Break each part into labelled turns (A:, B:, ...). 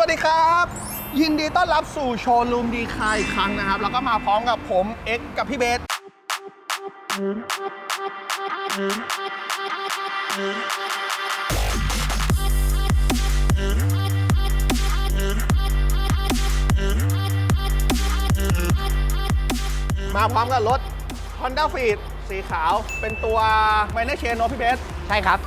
A: วัสดีครับ ยินดีต้อนรับสู่โชว์รูมดีคายอีกครั้งนะครับ แล้วก็มาพร้อมกับผมเอ็กซ์กับพี่เบสมาพร้อมกับรถ Honda f e e d สีขาวเป็นตัว m i n o r Chain เนอะพี่เบส
B: ใช่ครับ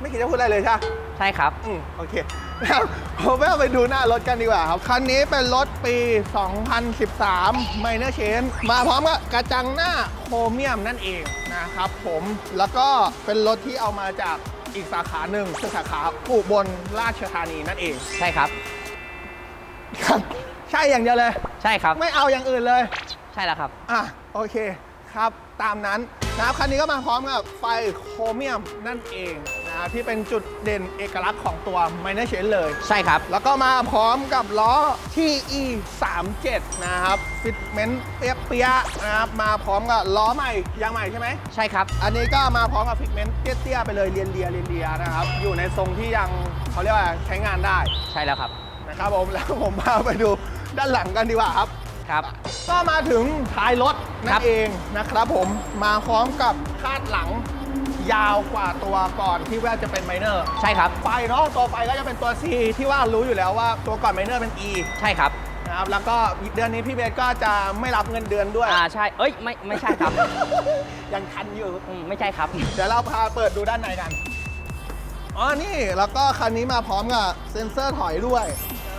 A: ไม่คิดจะพูดอะไรเลยใช่ไหม
B: ใช่ครับ
A: อืมโอเคนะ ครับผมไม่เอาไปดูหน้ารถกันดีกว่าครับ คันนี้เป็นรถปี 2013 Minor Change มาพร้อมกับกระจังหน้าโครเมียมนั่นเองนะครับผมแล้วก็เป็นรถที่เอามาจากอีกสาขาหนึ่งคือสาขาอุบลราชธานีนั่นเอง
B: ใช่ครับ
A: ครับ ใช่อย่างเดียวเลย
B: ใช่ครับ
A: ไม่เอาอย่างอื่นเลย
B: ใช่แล้วครับ
A: อะโอเคครับตามนั้น นะครับคันนี้ก็มาพร้อมกับไฟโครเมียมนั่นเองนะครับที่เป็นจุดเด่นเอกลักษณ์ของตัว Minor Change เลย
B: ใช่ครับ
A: แล้วก็มาพร้อมกับล้อ TE 3 7นะครับฟิตเมนต์เปียๆนะครับมาพร้อมกับล้อใหม่ยางใหม่ใช่ไหม
B: ใช่ครับ
A: อันนี้ก็มาพร้อมกับฟิตเมนต์เตี้ยๆไปเลยเรียนเรียเรียนเรียนะครับ อยู่ในทรงที่ยังเขาเรียกว่าใช้งานได้
B: ใช่แล้วครับ
A: นะครับผมแล้วผมพาไปดูด้านหลังกันดีกว่าครับ
B: ครับ
A: ก็มาถึงท้ายรถนั่
B: ครั
A: น
B: บ
A: เองนะครับผมมาพร้อมกับคาดหลังยาวกว่าตัวก่อนที่ว่าจะเป็นไมเนอร์
B: ใช่ครับ
A: ไฟเนาะตัวไฟก็จะเป็นตัว C ที่ว่ารู้อยู่แล้วว่าตัวก่อนไมเนอร์เป็น E
B: ใช่ครับ
A: นะครับแล้วก็เดือนนี้พี่เบสก็จะไม่รับเงินเดือนด้วย
B: อ่าใช่ เอ้ยไม่ไม่ใช่ครับ
A: ยังทันอยู่
B: อืมไม่ใช่ครับ
A: เดี๋ยวเราพาเปิดดูด้านในกัน อ๋อนี่แล้วก็คันนี้มาพร้อมกับเซ็นเซอร์ถอยด้วย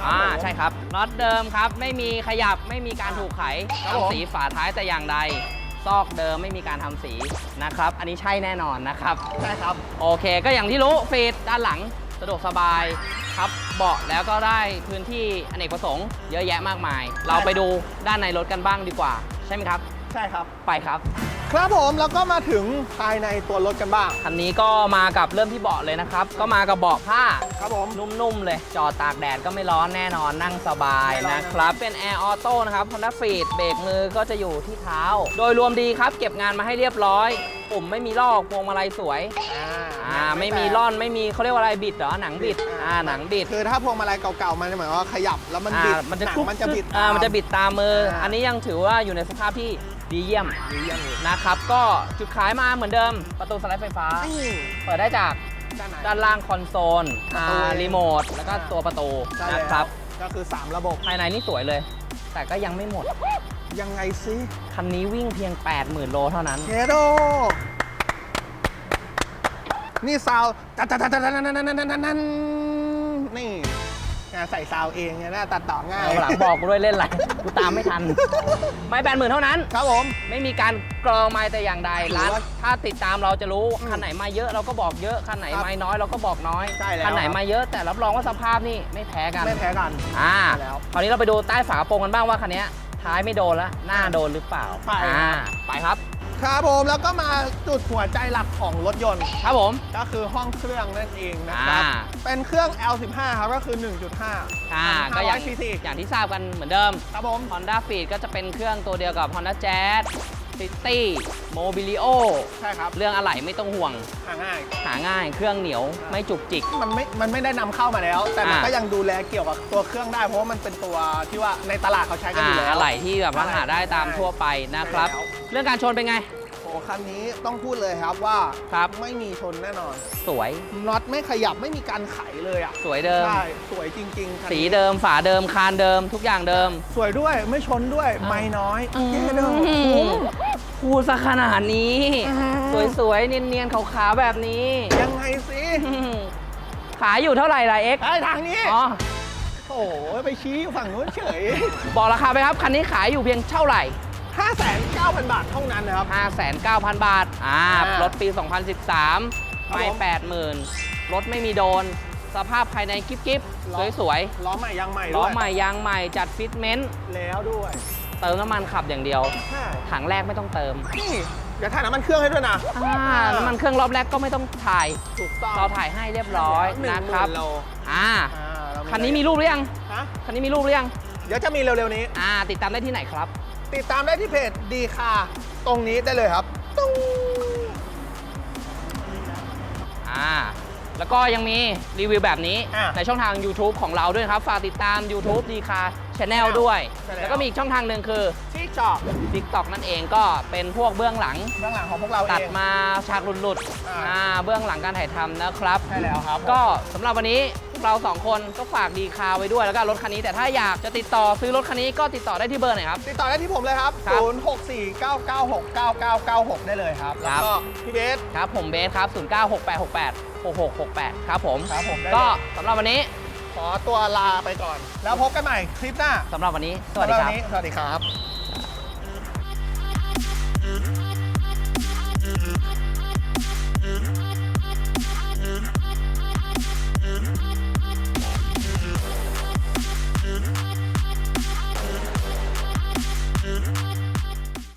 B: อ่าใช่ครับน็อตเดิมครับไม่มีขยับไม่มีการถูกไข
A: ครับผม
B: ทำสีฝาท้ายแต่อย่างใด ซอกเดิมไม่มีการทำสีนะครับ อันนี้ใช่แน่นอนนะครับ
A: ใช่ครับ
B: โอเคก็อย่างที่รู้ฟีดด้านหลังสะดวกสบายครับเบาะแล้วก็ได้พื้นที่อเนกประสงค์เยอะแยะมากมาย เราไปดูด้านในรถกันบ้างดีกว่า ใช่ไหมครับ
A: ใช่ครับ
B: ไปครับ
A: ครับผมแล้วก็มาถึงภายในตัวรถกันบ้าง
B: คันนี้ก็มากับเริ่มที่เบาะเลยนะครับ ก็มากับเบาะผ้า
A: ครับผม
B: นุ่มๆเลย จอดตากแดดก็ไม่ร้อนแน่นอนนั่งสบาย
A: ไม่ร้อน
B: นะครับ เป็นแอร์ออโต้นะครับ Honda f e e d เบรกมือก็จะอยู่ที่เท้า โดยรวมดีครับ เก็บงานมาให้เรียบร้อยปุ่มไม่มีลอกพวงมาลัยสวย
A: อ่า
B: อ่าไม่มีร่อนไม่มีเขาเรียกว่าอะไรบิดเหรอหนังบิดอ่าหนังบิด
A: คือถ้าพวงมาลัยเก่าๆมันจะเหมือนว่าขยับแล้วมันบิด
B: อ่ามันจะ
A: หนัง
B: กรุ๊บ
A: มันจะบิด
B: อ่ามันจะบิดตามมือ
A: อ่า
B: อันนี้ยังถือว่าอยู่ในสภาพที่ ดีเยี่ยม
A: ดีเยี่ยมเลย
B: นะครับ ก็จุดขายมาเหมือนเดิม ประตูสไลด์ไฟฟ้า
A: นี่
B: เปิดได้จาก
A: ด้านไหน
B: ด้านล่างคอนโซลอ่า
A: ประตูเอง
B: รีโมท แล้วก็ตัวประตู
A: ใช่
B: นะ
A: แล้ว
B: ครับ
A: ก็คือ 3 ระบบ
B: ภายในนี่สวยเลย แต่ก็ยังไม่หมด
A: ยังไงซิ
B: คันนี้วิ่งเพียง 80,000 โลเท่านั้น
A: เฮโดนี่ซาวตัดตัดตัดตัดตัดตัดนี่ งานใส่ซาวเองเนี่ยน่าตัดต่อง่าย
B: เอาหลังบอกกูด้วยเล่นอะไรกูตามไม่ทัน ไม่แปดหมื่นเท่านั้น
A: ครับผม
B: ไม่มีการกรองไม้แต่อย่างใด
A: หรือ
B: ร้าน
A: ว่า
B: ถ้าติดตามเราจะรู้
A: อืม
B: คันไหนมาเยอะเราก็บอกเยอะคันไหน
A: ครับ
B: มาน้อยเราก็บอกน้อย
A: ใช่แล้ว
B: คันไหน
A: ครับ
B: มาเยอะแต่รับรองว่าสภาพนี่ไม่แพ้กัน
A: ไม่แพ้กัน
B: อ่า
A: ใช่แล้ว
B: คราวนี้เราไปดูใต้ฝากระโปรงกันบ้างว่าคันนี้ท้ายไม่โดนแล้วหน้าโดนหรือเปล่า
A: ไป
B: อ่าไปครับ
A: ครับผมแล้วก็มาจุดหัวใจหลักของรถยนต์
B: ครับผม
A: ก็คือห้องเครื่องนั่นเองนะครับ
B: อ่า
A: เป็นเครื่อง L15 ครับก็คือ 1.5
B: อ่าก็อย่าง
A: ซีซี
B: อย่างที่ทราบกันเหมือนเดิม
A: ครับผม
B: Honda f e e d ก็จะเป็นเครื่องตัวเดียวกับ Honda Jazz City Mobilio
A: ใช่ครับ
B: เรื่องอะไหล่ไม่ต้องห่วง
A: หาง่าย
B: หาง่าย เครื่องเหนียวไม่จุกจิก
A: มันไม่ มันไม่ได้นำเข้ามาแล้ว แต่มัน
B: อ่า
A: ก็ยังดูแลเกี่ยวกับตัวเครื่องได้ เพราะว่ามันเป็นตัวที่ว่าในตลาดเขาใช้กัน
B: อ่า
A: อยู่แล้ว
B: อะไหล่ที่แบบว่าหาได้ตามทั่วไปนะครับ
A: ใช่แล้ว
B: เรื่องการชนเป็นไง
A: โอ้คันนี้ต้องพูดเลยครับว่า
B: ครับ
A: ไม่มีชนแน่นอน
B: สวย
A: น็อตไม่ขยับไม่มีการไขเลยอะ
B: สวยเดิม
A: ใช่สวยจริงๆคัน
B: สี
A: นี้
B: เดิมฝาเดิมคานเดิมทุกอย่างเดิม
A: สวยด้วยไม่ชนด้วย
B: อ่า
A: ไม่น้อย
B: อืม
A: เท่เดิมคุ้ม
B: พูดซะขนาดนี้
A: อืม
B: สวยๆ เนียนๆขาวๆแบบนี้
A: ยังไงสิ
B: อืมขายอยู่เท่าไหร่ล่ะเอ็กซ์
A: ไอ้ทางนี้
B: อ๋อ
A: โอ้โหไปชี้ฝั่งนู้นเฉย
B: บอกราคาไปครับ คันนี้ขายอยู่เพียงเท่าไหร่
A: 59,000 บาทเท่านั้นนะครับ
B: 59,000 บาท อ่า
A: อ่าร
B: ถปี 2013
A: ครับ
B: ไม่
A: ผม
B: 80,000 รถไม่มีโดน สภาพภายในกิ๊บกิ๊บ
A: ล้อ
B: สวย
A: ล้อใหม่ยางใหม่
B: ๆ ล้
A: ด้
B: อ
A: วย
B: ใหม่ยางใหม่จัดฟิตเมนต์
A: แล้วด้วย
B: เติมน้ำมันขับอย่างเดียว
A: ใช่
B: ถังแรกไม่ต้องเติม
A: นี่เดี๋ยวถ่ายน้ำมันเครื่องให้ด้วยนะ
B: อ่าน้ำมันเครื่องรอบแรกก็ไม่ต้องถ่าย
A: ถูกต้อง
B: เราถ่ายให้เรียบร้อย
A: หนึ่ง
B: นะ
A: ห
B: ครับ
A: มื่โล
B: อ่า
A: อ่าเรา
B: คันนี้มีรูปหรือยัง
A: ฮะ
B: คันนี้มีรูปหรือยัง
A: เดี๋ยวจะมีเร็วๆนี้
B: อ่า ติดตามได้ที่ไหนครับ
A: ติดตามได้ที่เพจดีคาตรงนี้ได้เลยครับตุ้ง
B: อ่าแล้วก็ยังมีรีวิวแบบนี้
A: อะ
B: ในช่องทาง YouTube ของเราด้วยนะครับ ฝากติดตาม YouTube ดีคาช n แนลด้วย
A: ใช่แล้ว
B: แล้วก็มีอีกช่องทางหนึ่งคือ
A: ที่จอบ
B: TikTok นั่นเองก็เป็นพวกเบื้องหลัง
A: เบื้องหลังของพวกเราเอง
B: ตัดมาฉากหลุด
A: อ่า
B: ๆอ่าเบื้องหลังการถ่ายทำนะครับ
A: ใช่แล้วครับ
B: ก็สำหรับวันนี้พวก เราสองคนก็ฝากดีคาไว้ด้วยแล้วก็รถคันนี้แต่ถ้าอยากจะติดต่อซื้อรถคันนี้ก็ติดต่อได้ที่เบอร์ไหนครับ
A: ติดต่อได้ที่ผมเลยครับ
B: ครับ
A: 0649969996 ได้เลยครับ แล้วก็พี่เบส
B: ครับ ผมเบสครับ 096868 6668 ครับผม
A: ครับผมได้เลย
B: ก็สำหรับวันนี้
A: ขอตัวลาไปก่อน แล้วพบกันใหม่คลิปหน้า
B: สำหรับวันนี้ สวัสดีำ
A: ห
B: ค
A: รั
B: รับ
A: นี้สวัสดีครับ